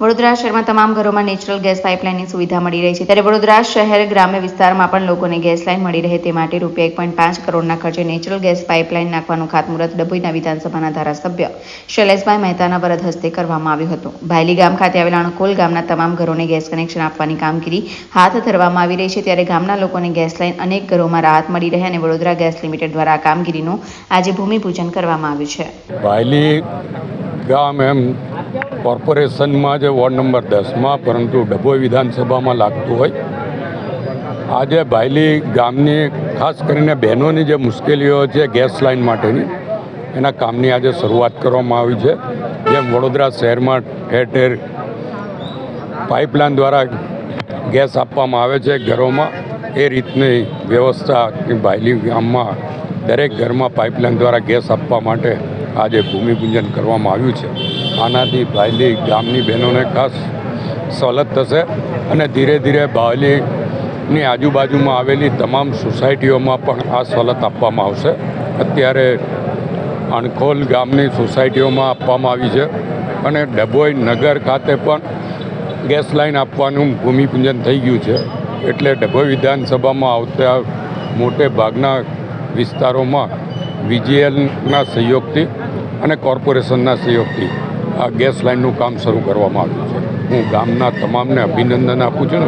વડોદરા શહેરમાં તમામ ઘરોમાં નેચરલ ગેસ પાઇપલાઇનની સુવિધા મળી રહી છે. ત્યારે વડોદરા શહેર ગ્રામ્ય વિસ્તારમાં પણ લોકોને ગેસ લાઇન મળી રહે તે માટે રૂપિયા એક પોઈન્ટ પાંચ કરોડના ખર્ચે નેચરલ ગેસ પાઇપલાઇન નાખવાનું ખાતમુહૂર્ત ડભોઈના વિધાનસભાના ધારાસભ્ય શૈલેષભાઈ મહેતાના વરદ હસ્તે કરવામાં આવ્યું હતું. ભાયલી ગામ ખાતે આવેલા અણકોલ ગામના તમામ ઘરોને ગેસ કનેક્શન આપવાની કામગીરી હાથ ધરવામાં આવી રહી છે. ત્યારે ગામના લોકોને ગેસ લાઇન અનેક ઘરોમાં રાહત મળી રહે અને વડોદરા ગેસ લિમિટેડ દ્વારા આ કામગીરીનું આજે ભૂમિપૂજન કરવામાં આવ્યું છે. ગામ એમ કોર્પોરેશનમાં જે વોર્ડ નંબર દસમાં, પરંતુ ડભોઈ વિધાનસભામાં લાગતું હોય. આજે ભાયલી ગામની, ખાસ કરીને બહેનોની જે મુશ્કેલીઓ છે ગેસ લાઇન માટેની, એના કામની આજે શરૂઆત કરવામાં આવી છે. જેમ વડોદરા શહેરમાં ઠેર ઠેર પાઇપલાઇન દ્વારા ગેસ આપવામાં આવે છે ઘરોમાં. એ રીતની વ્યવસ્થા ભાયલી ગામમાં દરેક ઘરમાં પાઇપલાઇન દ્વારા ગેસ આપવા માટે આજે ભૂમિપૂજન કરવામાં આવ્યું છે. આનાથી ભાયલી ગામની બહેનોને ખાસ સવલત થશે અને ધીરે ધીરે ભાયલીની આજુબાજુમાં આવેલી તમામ સોસાયટીઓમાં પણ આ સવલત આપવામાં આવશે. અત્યારે અણખોલ ગામની સોસાયટીઓમાં આપવામાં આવી છે અને ડભોઈ નગર ખાતે પણ ગેસ લાઇન આપવાનું ભૂમિપૂજન થઈ ગયું છે. એટલે ડભોઈ વિધાનસભામાં આવતા મોટે ભાગના વિસ્તારોમાં વીજીએલના સહયોગથી અને કોર્પોરેશનના સહયોગથી આ ગેસ લાઇનનું કામ શરૂ કરવામાં આવ્યું છે. હું ગામના તમામને અભિનંદન આપું છું